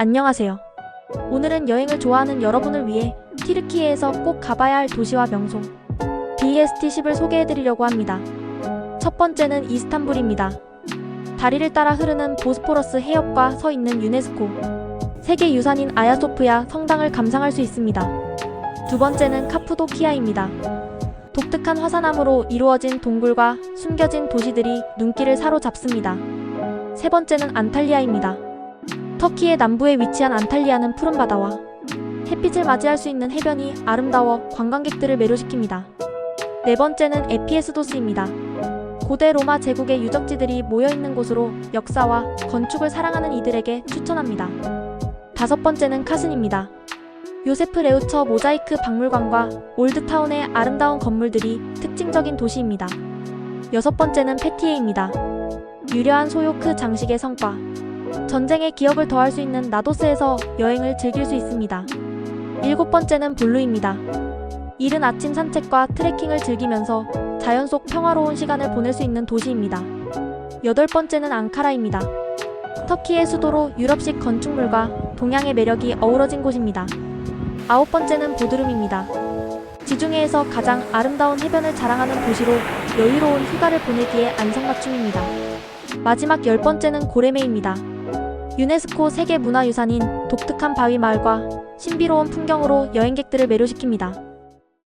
안녕하세요. 오늘은 여행을 좋아하는 여러분을 위해 티르키예에서 꼭 가봐야 할 도시와 명소 BST10을 소개해드리려고 합니다. 첫 번째는 이스탄불입니다. 다리를 따라 흐르는 보스포러스 해협과 서 있는 유네스코 세계 유산인 아야소프야 성당을 감상할 수 있습니다. 두 번째는 카푸도키아입니다. 독특한 화산암으로 이루어진 동굴과 숨겨진 도시들이 눈길을 사로잡습니다. 세 번째는 안탈리아입니다. 터키의 남부에 위치한 안탈리아는 푸른 바다와 햇빛을 맞이할 수 있는 해변이 아름다워 관광객들을 매료시킵니다. 네 번째는 에피에스도스입니다. 고대 로마 제국의 유적지들이 모여있는 곳으로 역사와 건축을 사랑하는 이들에게 추천합니다. 다섯 번째는 카슨입니다. 요세프 레우처 모자이크 박물관과 올드타운의 아름다운 건물들이 특징적인 도시입니다. 여섯 번째는 페티에입니다. 유려한 소요크 장식의 성과. 전쟁의 기억을 더할 수 있는 나도스에서 여행을 즐길 수 있습니다. 일곱 번째는 블루입니다. 이른 아침 산책과 트레킹을 즐기면서 자연 속 평화로운 시간을 보낼 수 있는 도시입니다. 여덟 번째는 앙카라입니다. 터키의 수도로 유럽식 건축물과 동양의 매력이 어우러진 곳입니다. 아홉 번째는 보드름입니다. 지중해에서 가장 아름다운 해변을 자랑하는 도시로 여유로운 휴가를 보내기에 안성맞춤입니다. 마지막 열 번째는 고레메입니다. 유네스코 세계문화유산인 독특한 바위 마을과 신비로운 풍경으로 여행객들을 매료시킵니다.